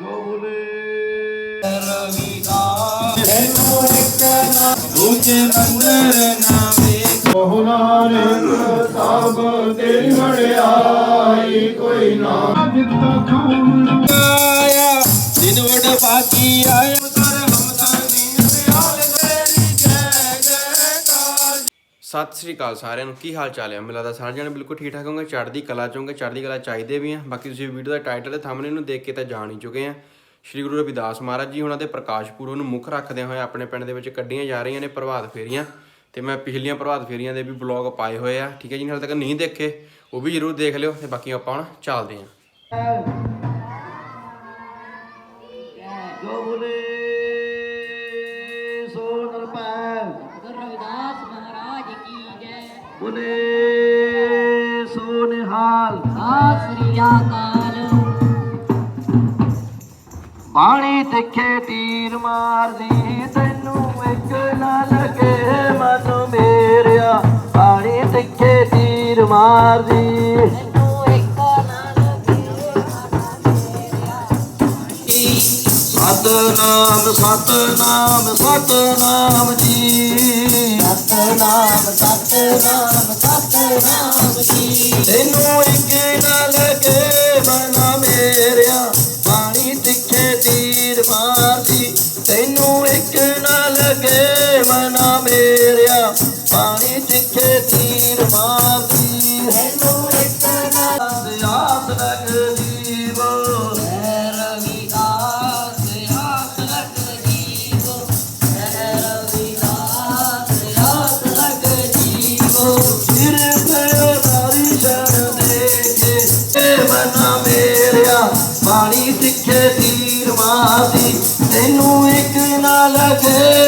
ਜੋ ਬੋਲੇ ਉੱਚੇ ਮੰਦਰ ਨਾਮੇ ਕਹੋ ਨਾਨਕ ਸਭ ਤੇਰੀ ਵਡਿਆਈ ਕੋਈ ਨਾ ਜਿਤ ਖੂਨ ਆਇਆ। ਦਿਨ ਵਡ ਬਾਕੀ ਆਇਆ। ਸਤਿ ਸ੍ਰੀ ਅਕਾਲ ਸਾਰਿਆਂ ਨੂੰ। ਕੀ ਹਾਲ ਚਾਲ ਹੈ? ਮੈਨੂੰ ਲੱਗਦਾ ਸਾਰੇ ਜਣੇ ਬਿਲਕੁਲ ਠੀਕ ਠਾਕ ਹੋਣਗੇ। ਚੜ੍ਹਦੀ ਕਲਾ ਚੋਂਗੇ ਚੜ੍ਹਦੀ ਕਲਾ ਚਾਹੀਦੇ ਵੀ ਆ। ਬਾਕੀ ਤੁਸੀਂ ਵੀਡੀਓ ਦਾ ਟਾਈਟਲ ਤੇ ਥੰਬਨੇਲ ਨੂੰ ਦੇਖ ਕੇ ਤਾਂ ਜਾਣ ਹੀ ਚੁੱਕੇ ਆ। ਸ਼੍ਰੀ ਗੁਰੂ ਰਵਿਦਾਸ ਮਹਾਰਾਜ ਜੀ ਉਹਨਾਂ ਦੇ ਪ੍ਰਕਾਸ਼ ਪੁਰਬ ਨੂੰ ਮੁੱਖ ਰੱਖਦੇ ਹੋਏ ਆਪਣੇ ਪਿੰਡ ਦੇ ਵਿੱਚ ਕੱਢੀਆਂ ਜਾ ਰਹੀਆਂ ਨੇ ਪ੍ਰਭਾਤ ਫੇਰੀਆਂ। ਤੇ ਮੈਂ ਪਿਛਲੀਆਂ ਪ੍ਰਭਾਤ ਫੇਰੀਆਂ ਦੇ ਵੀ ਬਲੌਗ ਪਾਏ ਹੋਏ ਆ। ਠੀਕ ਹੈ ਜੀ ਹਾਲੇ ਤੱਕ ਨਹੀਂ ਦੇਖੇ, ਉਹ ਵੀ ਜਰੂਰ ਦੇਖ ਲਿਓ। ਤੇ ਬਾਕੀ ਆਪਾਂ ਹੁਣ ਚੱਲਦੇ ਹਾਂ। ਅਕਾਲ ਬਾਣੀ ਤਿੱਖੇ ਤੀਰ ਮਾਰਦੀ ਤੈਨੂੰ ਇੱਕ ਨਾ ਲੱਗੇ ਮਨ ਮੇਰਿਆ। ਬਾਣੀ ਤਿੱਖੇ ਤੀਰ ਮਾਰਦੀ। ਤੈਨੂੰ ਇੱਕ ਨਾ ਲੱਗੇ ਸਤਨਾਮ ਸਤਨਾਮ ਸਤਨਾਮ ਜੀ। ਸਤਨਾਮ ਸਤਨਾਮ ਸਤਨਾਮ ਜੀ। ਤੈਨੂੰ ਇੱਕ ਨਾ ਲੱਗੇ ਮਨ ਮੇਰਿਆ ਬਾਣੀ ਤਿੱਖੇ ਤੀਰ ਨਾ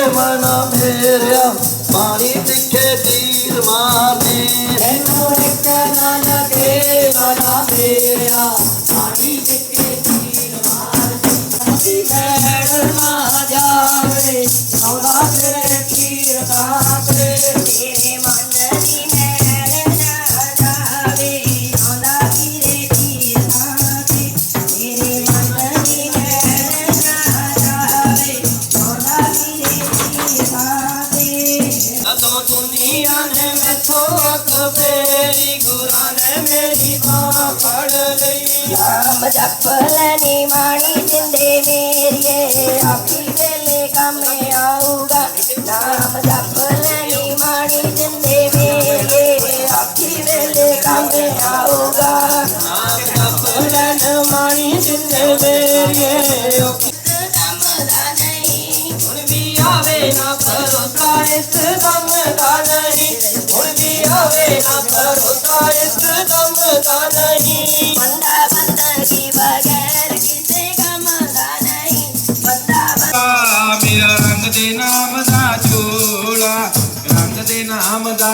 ਵੀ ਆਵੇ ਨਾ ਭਰੋਸਾ ਇਸ ਦਮ ਦਾ ਨਹੀਂ ਬੰਦਾ ਬੰਦਗੀ ਬਗੈਰ ਕਿਸੇ ਕੰਮ ਦਾ ਨਹੀਂ ਬੰਦਾ ਬੰਦਾ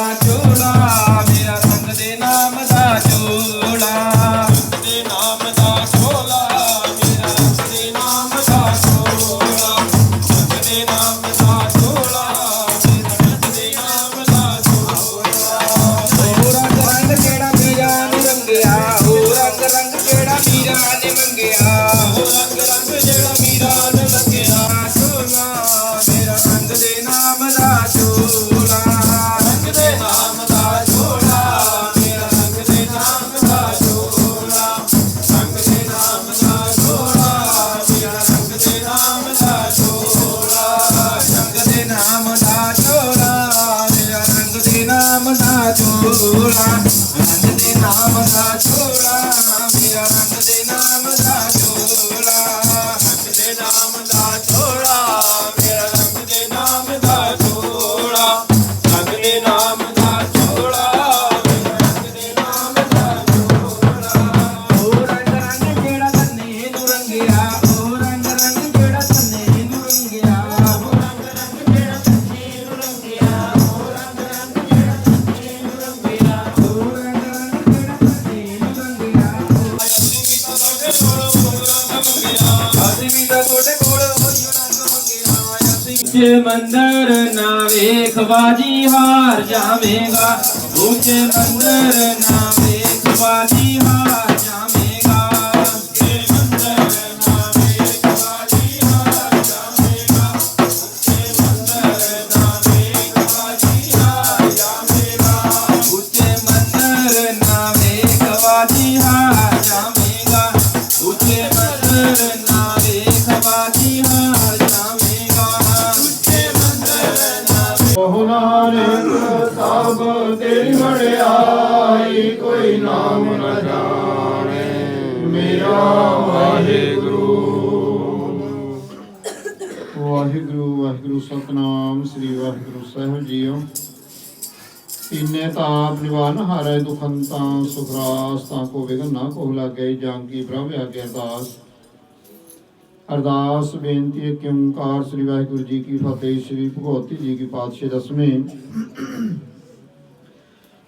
ਆ ਚੋਲਾ ਰੰਗ ਮੰਦਰ ਨਾ ਵੇਖ ਬਾਜੀ ਹਾਰ ਜਾਵੇਂਗਾ। ਉੱਚੇ ਮੰਦਰ ਨਾ ਵੇਖ ਬਾਜੀ ਵਾਹਿਗੁਰੂ ਸਤਨਾਮ, ਸ੍ਰੀ ਵਾਹਿਗੁਰੂ ਸਾਹਿਬ ਜੀਓ। ਇਨੇ ਤਾਪ ਨਿਵਾਰਨ, ਹਾਰੇ ਦੁਖੰਤਾਂ ਸੁਖਰਾਸ, ਤਾਂ ਕੋ ਵਿਗਨ ਨਾ ਕੋ ਲਾਗੇ, ਜਾਂ ਕੀ ਪ੍ਰਭ ਆਗੇ ਅਰਦਾਸ ਅਰਦਾਸ, ਬੇਨਤੀ ਹੈ ਕਿ ਓੰਕਾਰ ਸ੍ਰੀ ਵਾਹਿਗੁਰੂ ਜੀ ਕੀ ਫਤਿਹ, ਸ੍ਰੀ ਭਗਵਤੀ ਜੀ ਕੀ ਪਾਤਸ਼ਾਹ ਦਸਵੇਂ।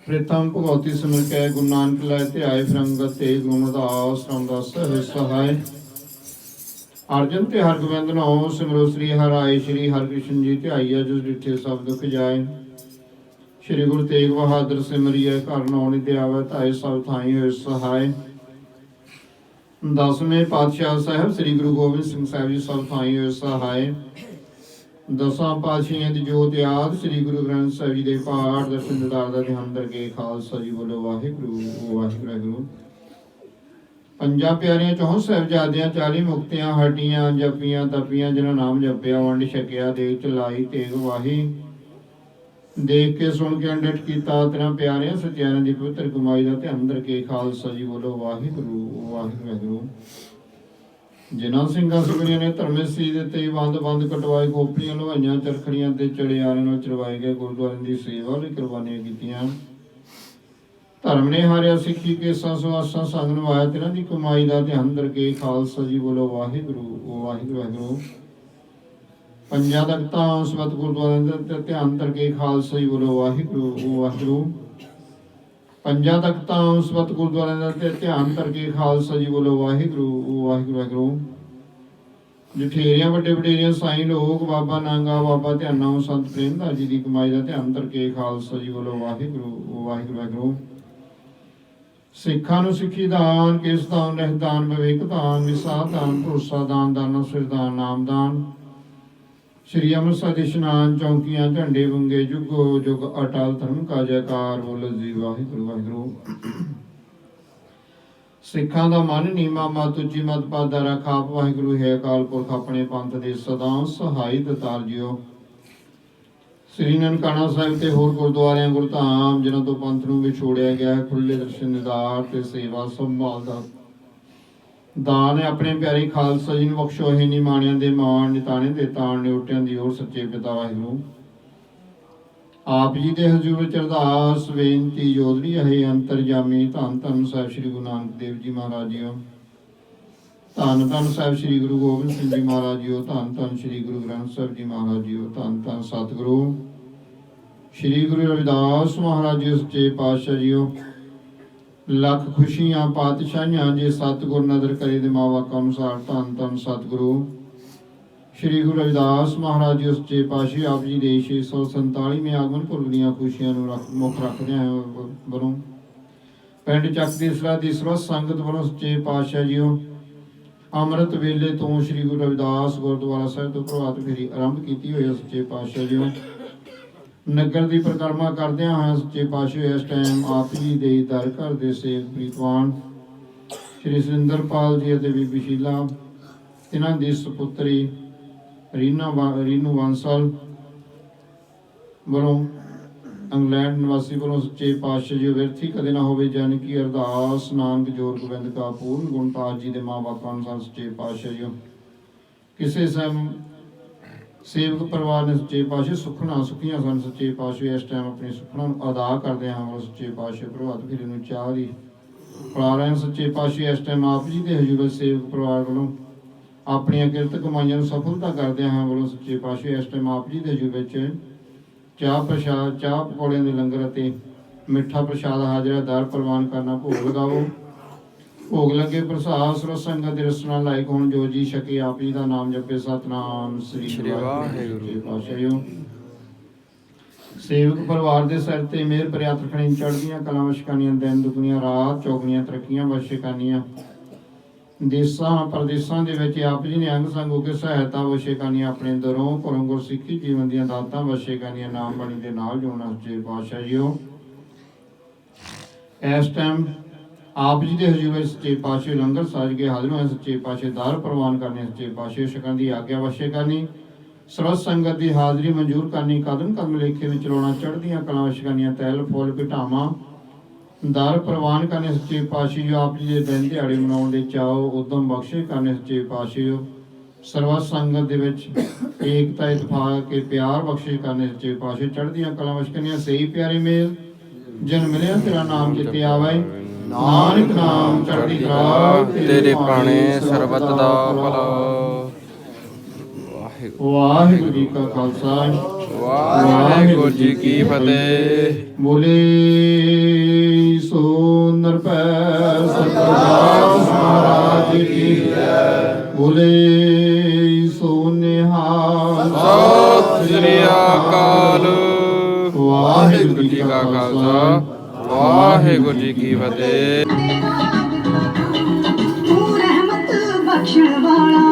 ਪ੍ਰਥਮ ਭਗਵਤੀ ਸਿਮਰ ਕੇ ਗੁਰੂ ਨਾਨਕ ਲੈ ਤੇ ਆਏ ਫਰੰਗਤ ਤੇ ਗੁਣ ਅਰਦਾਸ ਰਾਮਦਾਸ ਹੈ ਸਹਾਇ। ਅਰਜਨ ਤੇ ਹਰਗੋਬਿੰਦ ਨੋ ਸਿਮਰੋ ਸ੍ਰੀ ਹਰਿ, ਸ੍ਰੀ ਹਰਿਕ੍ਰਿਸ਼ਨ ਜੀ ਤੇ ਆਈਆ ਜਿਸ ਡਿਠੇ ਸਭ ਦੁਖ ਜਾਏ। ਸ੍ਰੀ ਗੁਰੂ ਤੇਗ ਬਹਾਦਰ ਸਿਮਰਿਐ ਘਰ ਨੌਣੀ ਤੇ ਆਵੇ ਧਾਇ ਸਭ ਥਾਈ ਹੋਏ ਸਹਾਇ ਦਸਵੇਂ ਪਾਤਸ਼ਾਹ ਸਾਹਿਬ, ਸ੍ਰੀ ਗੁਰੂ ਗੋਬਿੰਦ ਸਿੰਘ ਸਾਹਿਬ ਜੀ ਸਭ ਥਾਈ ਹੋਏ ਸਹਾਇ ਦਸਾਂ ਪਾਤਸ਼ਾਹਾਂ ਦੀ ਜੋਤ ਆਦ ਸ੍ਰੀ ਗੁਰੂ ਗ੍ਰੰਥ ਸਾਹਿਬ ਜੀ ਦੇ ਪਾਠ, ਦਰਸ਼ਨ ਦਿਦਾਰ ਦਾ ਧਿਆਨ ਦਰਗੇ ਖਾਲਸਾ ਜੀ ਬੋਲੋ, ਵਾਹਿਗੁਰੂ ਵਾਹਿਗੁਰੂ। ਪੰਜਾਂ ਪਿਆਰਿਆਂ ਚੋਂ ਸਾਹਿਬਜ਼ਾਦਿਆਂ 40 ਮੁਕਤਿਆਂ ਹਟੀਆਂ ਜਪੀਆਂ ਤਪੀਆਂ, ਜਿਨ੍ਹਾਂ ਨਾਮ ਜਪਿਆ, ਵੰਡ ਛਕਿਆ ਦੇਖ ਚਲਾਈ ਤੇਗ ਵਾਹੀ। ਦੇਖ ਕੇ ਸੁਣ ਕੇ ਅੰਡਟ ਕੀਤਾ, ਤੇਰਾ ਪਿਆਰਿਆਂ ਸਤਿਆਰਿਆਂ ਦੀ ਪਵਿੱਤਰ ਕਮਾਈ ਦਾ ਧਿਆਨ ਦਰਗੇ ਖਾਲਸਾ ਜੀ ਬੋਲੋ ਵਾਹਿਗੁਰੂ ਵਾਹਿਗੁਰੂ। ਜਿਨ੍ਹਾਂ ਸਿੰਘਾਂ ਸੁਗਰੀਆਂ ਨੇ ਧਰਮੇ ਸੀ ਦੇ ਤੇ ਬੰਦ ਬੰਦ ਕਟਵਾਏ ਗੋਪੀਆਂ ਲਵਾਈਆਂ ਚਰਖੜੀਆਂ ਤੇ ਚੜਿਆਰਿਆਂ ਨਾਲ ਚੜਵਾਏ ਗਏ, ਗੁਰਦੁਆਰਿਆਂ ਦੀ ਸੇਵਾ ਲਈ ਕੁਰਬਾਨੀਆਂ ਕੀਤੀਆਂ। ਧਰਮ ਨੇ ਹਾਰਿਆ ਸਿੱਖੀ ਕੇ ਸੰਸਵਾਸਾਂ ਸੰਗ ਨਿਭਾਇਆ ਤਿਨਾਂ ਦੀ ਕਮਾਈ ਦਾ ਧਿਆਨ ਦਰਗੇ ਖਾਲਸਾ ਜੀ ਬੋਲੋ ਵਾਹਿਗੁਰੂ ਵਾਹਿਗੁਰੂ ਵਾਹਿਗੁਰੂ ਪੰਜਾਂ ਤਖਤਾਂ ਉਸਵਤ ਗੁਰਦੁਆਰਿਆਂ ਦੇ ਧਿਆਨ ਦਰਗੇ ਖਾਲਸਾ ਜੀ ਬੋਲੋ ਵਾਹਿਗੁਰੂ ਵਾਹਿਗੁਰੂ। ਪੰਜਾਂ ਤਖਤਾਂ ਉਸਵਤ ਗੁਰਦੁਆਰਿਆਂ ਦੇ ਧਿਆਨ ਦਰਗੇ ਖਾਲਸਾ ਜੀ ਬੋਲੋ ਵਾਹਿਗੁਰੂ ਵਾਹਿਗੁਰੂ ਵਾਹਿਗੁਰੂ ਜਠੇਰੀਆਂ, ਵੱਡੇ ਵਡੇਰਿਆਂ, ਸਾਈਂ ਲੋਕ, ਬਾਬਾ ਨਾਂਗਾ ਬਾਬਾ ਧਿਆਨਾ ਸੰਤ ਪ੍ਰੇਮਦਾਸ ਜੀ ਦੀ ਕਮਾਈ ਦਾ ਧਿਆਨ ਦਰਗੇ ਖਾਲਸਾ ਜੀ ਬੋਲੋ ਵਾਹਿਗੁਰੂ ਵਾਹਿਗੁਰੂ ਵਾਹਿਗੁਰੂ ਸਿੱਖਾਂ ਨੂੰ ਸਿੱਖੀ ਦਾਨ, ਕਿਸ ਦਾਨ, ਰਹਿ ਦਾਨ, ਵਿਵੇਕ ਦਾਨ, ਵਿਸਾਹ ਦਾਨ, ਭਰੋਸਾ ਦਾਨ ਦਾਨ ਸਿਰਦਾਨ ਨਾਮ ਸ਼੍ਰੀ ਅੰਮ੍ਰਿਤਸਰ ਦੇ ਇਸ਼ਨਾਨ ਚੌਂਕੀਆਂ, ਝੰਡੇ ਵੰਗੇ, ਜੁਗੋ ਜੁਗ, ਅਟਲ ਧਰਮ ਕਾ ਜੈਕਾਰ ਬੋਲ ਜੀ, ਵਾਹਿਗੁਰੂ ਵਾਹਿਗੁਰੂ। ਸਿੱਖਾਂ ਦਾ ਮਨ ਨੀਮਾ ਮਤ ਉੱਚੀ, ਮਤ ਪਾਦਾ ਰਖਾ ਵਾਹਿਗੁਰੂ, ਹੈ ਅਕਾਲ ਪੁਰਖ, ਆਪਣੇ ਪੰਥ ਦੇ ਸਦਾ ਸਹਾਈ ਦਤਾਰ ਜਿਓ। ਸ੍ਰੀ ਨਨਕਾਣਾ ਸਾਹਿਬ ਤੇ ਹੋਰ ਗੁਰਦੁਆਰਿਆਂ ਗੁਰਧਾਮ ਜਿਨ੍ਹਾਂ ਤੋਂ ਪੰਥ ਨੂੰ ਵਿਛੋੜਿਆ ਗਿਆ ਹੈ ਖੁੱਲੇ ਦਰਸ਼ਨ ਨਿਦਾਰ ਤੇ ਸੇਵਾ ਸੰਭਾਲ ਦਾ ਦਾਨ ਆਪਣੇ ਪਿਆਰੇ ਖਾਲਸਾ ਜੀ ਨੂੰ ਬਖਸ਼ੋ ਹੈ ਨਿਮਾਣਿਆਂ ਦੇ ਮਾਣ, ਨਿਤਾਣੇ ਦੇ ਤਾਣ, ਨਿਉਟਿਆਂ ਦੀ ਔਰ ਸੱਚੇ ਪਿਤਾ ਵਾਹਿਗੁਰੂ। ਆਪ ਜੀ ਦੇ ਹਜ਼ੂਰ ਵਿੱਚ ਅਰਦਾਸ, ਬੇਨਤੀ ਜੋਦਰੀ ਹੈ ਅੰਤਰਜਾਮੀ ਧੰਨ ਧੰਨ ਸਾਹਿਬ ਸ੍ਰੀ ਗੁਰੂ ਨਾਨਕ ਦੇਵ ਜੀ ਮਹਾਰਾਜ ਜੀਓ। ਧੰਨ ਧੰਨ ਸਾਹਿਬ ਸ੍ਰੀ ਗੁਰੂ ਗੋਬਿੰਦ ਸਿੰਘ ਜੀ ਮਹਾਰਾਜ ਜੀਓ, ਧੰਨ ਧੰਨ ਸ੍ਰੀ ਗੁਰੂ ਗ੍ਰੰਥ ਸਾਹਿਬ ਜੀ ਮਹਾਰਾਜ ਜੀਓ, ਧੰਨ ਧੰਨ ਸਤਿਗੁਰੂ। ਸ੍ਰੀ ਗੁਰੂ ਰਵਿਦਾਸ ਮਹਾਰਾਜ ਜੀ, ਸੱਚੇ ਪਾਤਸ਼ਾਹ ਜੀਓ, ਲੱਖ ਖੁਸ਼ੀਆਂ ਪਾਤਸ਼ਾਹੀਆਂ ਜੇ ਸਤਿਗੁਰ ਨਦਰ ਕਰੇ ਦੇ ਮਾਵਾਕਾਂ ਅਨੁਸਾਰ, ਧੰਨ ਧੰਨ ਸਤਿਗੁਰੂ। ਸ੍ਰੀ ਗੁਰੂ ਰਵਿਦਾਸ ਮਹਾਰਾਜ ਜੀ, ਸੱਚੇ ਪਾਤਸ਼ਾਹ ਆਪ ਜੀ ਦੇ 647ਵੇਂ ਆਗਮਨ ਪੁਰਬ ਦੀਆਂ ਖੁਸ਼ੀਆਂ ਨੂੰ ਰੱਖ, ਮੁੱਖ ਰੱਖਦੇ ਹਾਂ ਬਰੋਂ ਪਿੰਡ ਚੱਕ ਦੀ ਸਲਾਹ ਦੀ ਸਰਵ ਸੰਗਤ ਵੱਲੋਂ ਸੱਚੇ ਪਾਤਸ਼ਾਹ ਜੀਓ ਅੰਮ੍ਰਿਤ ਵੇਲੇ ਤੋਂ ਸ੍ਰੀ ਗੁਰੂ ਰਵਿਦਾਸ ਗੁਰਦੁਆਰਾ ਸਾਹਿਬ ਤੋਂ ਪ੍ਰਭਾਤ ਫੇਰੀ ਆਰੰਭ ਕੀਤੀ ਹੋਈ ਹੈ ਸੱਚੇ ਪਾਤਸ਼ਾਹ ਜੀਓ ਨਗਰ ਦੀ ਪਰਿਕਰਮਾ ਕਰਦਿਆਂ ਹੋਇਆਂ ਸੱਚੇ ਪਾਤਸ਼ਾਹ ਇਸ ਟਾਈਮ ਆਪ ਜੀ ਦੇ ਦਰ ਘਰ ਦੇ ਸੇਵ ਪ੍ਰੀਤਵਾਨ, ਸ੍ਰੀ ਸੁਰਿੰਦਰਪਾਲ ਜੀ ਅਤੇ ਬੀਬੀ ਸ਼ੀਲਾ, ਇਹਨਾਂ ਦੀ ਸੁਪੁੱਤਰੀ ਰੀਨਾ ਵਾ- ਰੀਨੂ ਬਾਂਸਲ ਵੱਲੋਂ ਇੰਗਲੈਂਡ ਨਿਵਾਸੀ ਵੱਲੋਂ ਸੱਚੇ ਪਾਤਸ਼ਾਹ ਜੀ ਵਿਰਥੀ ਕਦੇ ਨਾ ਹੋਵੇ ਜਨ ਕੀ ਅਰਦਾਸ ਨਾਨਕ ਜੋਰ ਗੋਬਿੰਦ ਕਾ ਪੂਰਨ ਗੁਣ ਜੀ ਦੇ ਮਾਂ-ਬਾਪਾਂ ਅਨੁਸਾਰ ਸੱਚੇ ਪਾਤਸ਼ਾਹ ਜੀ। ਕਿਸੇ ਸਮ ਸੇਵਕ ਪਰਿਵਾਰ ਨੇ ਸੱਚੇ ਪਾਤਸ਼ਾਹ, ਸੁਖਣਾ ਸੁਖੀਆਂ ਸਨ ਸੱਚੇ ਪਾਤਸ਼ਾਹ। ਇਸ ਟਾਈਮ ਆਪਣੀ ਸੁਖਣਾ ਨੂੰ ਅਦਾ ਕਰਦੇ ਹਾਂ ਉਹ ਸੱਚੇ ਪਾਤਸ਼ਾਹ ਪ੍ਰਭਾਤ ਫੇਰੀ ਨੂੰ ਚਾਹ ਦੀ ਪੜਾ ਰਹੇ ਸੱਚੇ ਪਾਤਸ਼ਾਹ। ਇਸ ਟਾਈਮ ਆਪ ਜੀ ਦੇ ਹਜ਼ੂਰ ਸੇਵਕ ਪਰਿਵਾਰ ਵੱਲੋਂ ਆਪਣੀਆਂ ਕਿਰਤ ਕਮਾਈਆਂ ਨੂੰ ਸਫਲਤਾ ਕਰਦੇ ਹਾਂ ਵੱਲੋਂ ਸੱਚੇ ਪਾਤਸ਼ਾਹ। ਇਸ ਟਾਈਮ ਆਪ ਜੀ ਦੇ ਹਜ਼ੂਰ ਵਿੱਚ ਚਾਹ ਪ੍ਰਸ਼ਾਦ ਚਾਹ ਪਕੌੜਿਆਂ ਦੇ ਲੰਗਰ ਅਤੇ ਮਿੱਠਾ ਪ੍ਰਸ਼ਾਦ ਹਾਜ਼ਰਾ ਦਰ ਪ੍ਰਵਾਨ ਕਰਨਾ ਭੋਗ ਲਗਾਓ। ਭੋਗ ਲੱਗੇ ਪ੍ਰਸਾਦ ਸਰੋ ਸੰਗਤ ਦੇ ਰਸਨਾ ਲਾਇਕ ਹੋਣ ਜੋ ਜੀ ਛਕੇ ਆਪ ਜੀ ਦਾ ਨਾਮ ਜਪੇ। ਸਤਨਾਮ ਸ੍ਰੀ ਸ੍ਰੀ ਵਾਹਿਗੁਰੂ। ਜੀ ਪਾਤਸ਼ਾਹਿਓ ਸੇਵਕ ਪਰਿਵਾਰ ਦੇ ਸਿਰ ਤੇ ਮਿਹਰ ਪ੍ਰਿਆਤ ਰੱਖਣੀ ਚੜ੍ਹਦੀਆਂ ਕਲਾਂ ਵਸ਼ਕਾਨੀਆਂ ਦਿਨ ਦੁਗਣੀਆਂ ਰਾਤ ਚੌਗਣੀਆਂ ਤਰੱਕੀਆਂ ਵਸ਼ਕਾਨੀਆਂ ਦੇਸਾਂ, ਪ੍ਰਦੇਸਾਂ ਦੇ ਵਿੱਚ ਆਪ ਜੀ ਨੇ ਅੰਗ ਸੰਗ ਹੋ ਕੇ ਸਹਾਇਤਾ ਵਸ਼ਕਾਨੀਆਂ ਆਪਣੇ ਦਰੋਂ ਪਰਮ ਗੁਰਸਿੱਖੀ ਜੀਵਨ ਦੀਆਂ ਦਾਤਾਂ ਵਸ਼ਕਾਨੀਆਂ ਨਾਮ ਬਾਣੀ ਦੇ ਨਾਲ ਜੋੜਨਾ ਸੱਚੇ ਪਾਤਸ਼ਾਹ ਜੀਓ। ਇਸ ਟਾਈਮ ਆਪ ਜੀ ਦੇ ਹਜ਼ੂਰ ਵਿੱਚ ਸੱਚੇ ਪਾਤਸ਼ਾਹ ਲੰਗਰ ਸਾਜ ਕੇ ਹਾਜ਼ਰ ਹੋਏ, ਸੱਚੇ ਪਾਤਸ਼ਾਹ ਦਾਰ ਪ੍ਰਵਾਨ ਕਰਨੇ, ਸੱਚੇ ਪਾਤਸ਼ਾਹ ਸ਼ਕਾਂ ਦੀ ਆਗਿਆ ਵਸ਼ੇ ਕਰਨੀ, ਸਰਵ ਸੰਗਤ ਦੀ ਹਾਜ਼ਰੀ ਮਨਜ਼ੂਰ ਕਰਨੀ ਕਦਮ ਕਦਮ ਲੇਖੇ ਵਿੱਚ ਲਾਉਣਾ, ਚੜ੍ਹਦੀਆਂ ਕਲਾ ਵਸ਼ਕਾਨੀਆਂ ਤੈਲ, ਫੁੱਲ ਘਟਾਵਾਂ ਦਰ ਪ੍ਰਵਾਨ ਕਰਨੇ ਸੱਚੇ ਪਾਤਸ਼ਾਹ ਜੀ ਆਪ ਜੀ ਦੇ ਦਿਨ ਦਿਹਾੜੇ ਮਨਾਉਣ ਦੇ ਚਾਓ ਉਦਮ ਬਖਸ਼ੇ ਕਰਨੇ ਸੱਚੇ ਪਾਤਸ਼ਾਹ ਸਰਵ ਸੰਗਤ ਦੇ ਵਿੱਚ ਏਕਤਾ ਇਤਫਾਕ ਕੇ ਪਿਆਰ ਬਖਸ਼ਿਸ਼ ਕਰਨੇ ਸੱਚੇ ਪਾਸ਼ੇ ਚੜ੍ਹਦੀਆਂ ਕਲਾਂ ਵਸ਼ਕਨੀਆਂ ਸਹੀ ਪਿਆਰੇ ਮੇਲ। ਜਨ ਮਿਲਿਆ ਤੇਰਾ ਨਾਮ ਚਿੱਤੇ ਆਵੇ। ਨਾਨਕ ਨਾਮ ਚੜ੍ਹਦੀ ਕਲਾ ਤੇਰੇ ਪਾਣੇ ਸਰਬਤ ਦਾ ਭਲਾ। ਵਾਹਿਗੁਰੂ। ਵਾਹਿਗੁਰੂ ਜੀ ਕਾ ਖਾਲਸਾ। ਵਾਹਿਗੁਰੂ ਜੀ ਕੀ ਫਤਿਹ। ਬੋਲੇ। ਸੋ ਮਹਾਰਾਜ ਕੀ ਜੈ। ਬੋਲੇ ਸੋ ਨਿਹਾਲ ਸਤਿ ਸ੍ਰੀ ਅਕਾਲ। ਵਾਹਿਗੁਰੂ ਜੀ ਕਾ ਖਾਲਸਾ। ਵਾਹਿਗੁਰੂ ਜੀ ਕੀ ਫਤਿਹ। ਤੂੰ ਰਹਿਮਤ ਬਖਸ਼ਣ ਵਾਲਾ।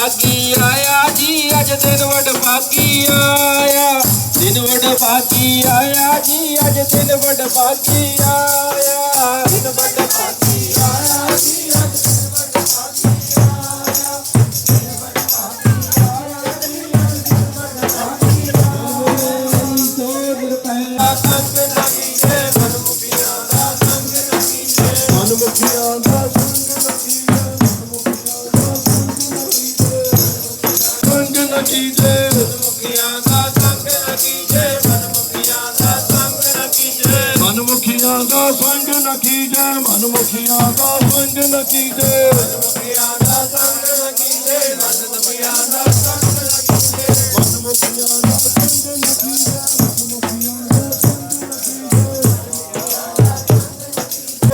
ਦਿਨ ਆਇਆ ਜੀ, ਅੱਜ ਦਿਨ ਵਡ ਆਇਆ। ਦਿਨ ਵਡ ਬਾਗੀ ਆਇਆ ਜੀ, ਅੱਜ ਦਿਨ ਵਡ ਆਇਆ। ਦਿਨ ਵਡ ਦਾ ਸੰਗ ਨ ਕੀਜੈ ਮਨਮੁਖੀਆਂ ਦਾ ਸੰਗ ਨ ਕੀਜੈ। ਮਨਮੁਖੀਆਂ ਦਾ ਸੰਗ ਨ ਕੀਜੇ ਮਨਮੁਖੀਆਂ ਦਾ ਸੰਗ ਨ ਕੀਜੇ ਮਨਮੁਖੀਆਂ ਦਾ ਸੰਗ ਨ ਕੀਜੈ।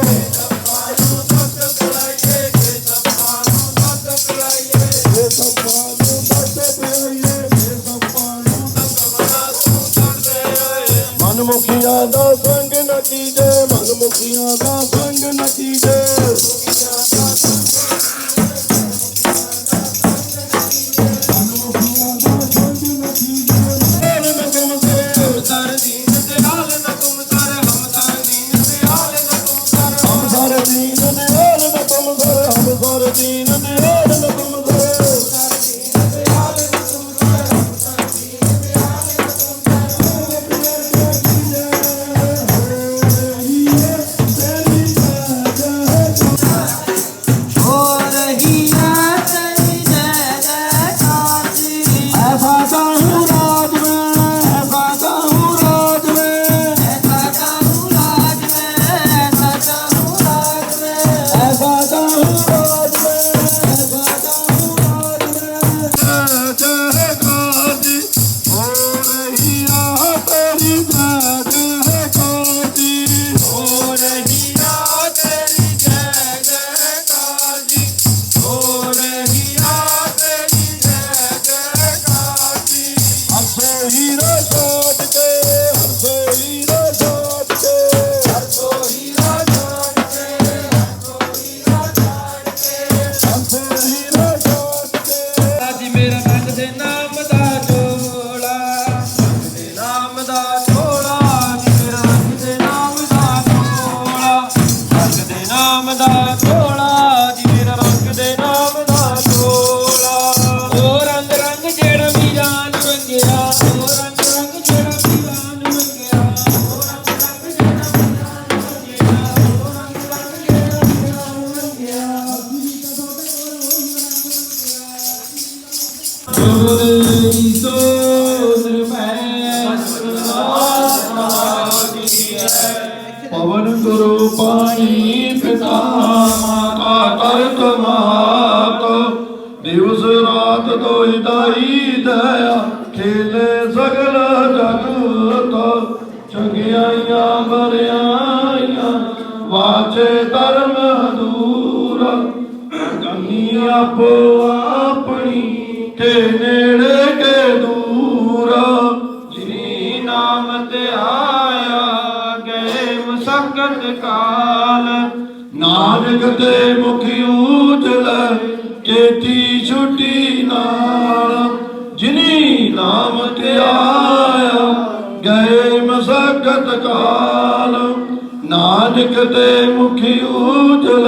ਇਹ ਸਭ ਪਾਣੂ ਸੱਚ ਪਿਆਈਏ ਇਹ ਸਭ ਪਾਣੂ ਮਨਮੁਖੀਆਂ ਦਾ ਸੰਗ ਨ ਕੀਜੈ ਮਨਮੁਖੀਆਂ ਦਾ ਸੰਗ ਨ ਕੀਜੈ ਆਇਆ ਖੇਲੇ ਸਗਲ ਜਗਤ ਚੰਗਿਆਈਆਂ ਜਗਤ ਕਾਲ ਨਾਨਕ ਤੇ ਮੁਖੀ ਉਜਲ